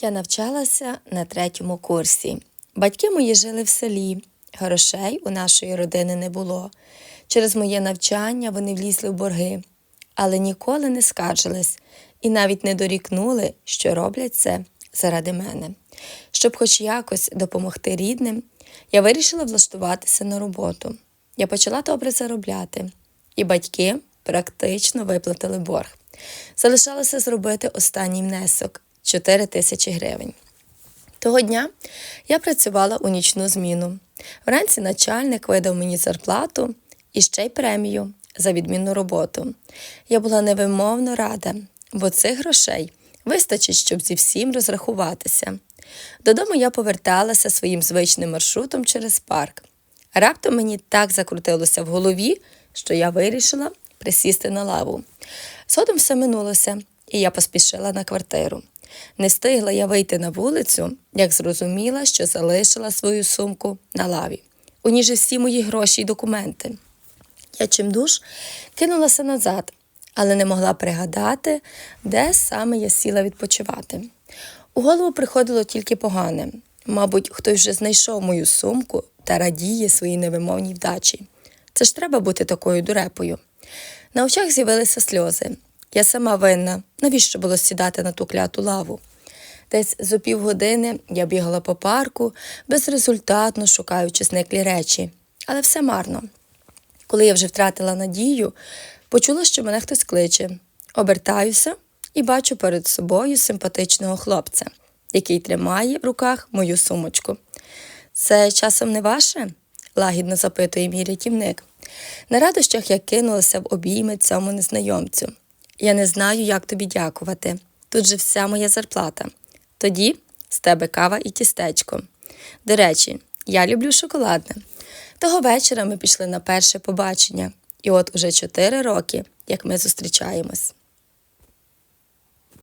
Я навчалася на третьому курсі. Батьки мої жили в селі. Грошей у нашої родини не було. Через моє навчання вони влізли в борги, але ніколи не скаржились і навіть не дорікнули, що роблять це заради мене. Щоб хоч якось допомогти рідним, я вирішила влаштуватися на роботу. Я почала добре заробляти, і батьки практично виплатили борг. Залишалося зробити останній внесок 4 тисячі гривень. Того дня я працювала у нічну зміну. Вранці начальник видав мені зарплату і ще й премію за відмінну роботу. Я була невимовно рада, бо цих грошей вистачить, щоб зі всім розрахуватися. Додому я поверталася своїм звичним маршрутом через парк. Раптом мені так закрутилося в голові, що я вирішила присісти на лаву. Згодом все минулося, і я поспішила на квартиру. Не встигла я вийти на вулицю, як зрозуміла, що залишила свою сумку на лаві. У ній же всі мої гроші й документи. Я чимдуж кинулася назад, але не могла пригадати, де саме я сіла відпочивати. У голову приходило тільки погане. Мабуть, хтось вже знайшов мою сумку та радіє своїй невимовній вдачі. Це ж треба бути такою дурепою. На очах з'явилися сльози. Я сама винна, навіщо було сідати на ту кляту лаву? Десь за півгодини я бігала по парку, безрезультатно шукаючи зниклі речі, але все марно. Коли я вже втратила надію, почула, що мене хтось кличе. Обертаюся і бачу перед собою симпатичного хлопця, який тримає в руках мою сумочку. Це часом не ваше? лагідно запитує мій рятівник. На радощах я кинулася в обійми цьому незнайомцю. Я не знаю, як тобі дякувати. Тут же вся моя зарплата. Тоді з тебе кава і тістечко. До речі, я люблю шоколадне. Того вечора ми пішли на перше побачення, і от уже чотири роки, як ми зустрічаємось.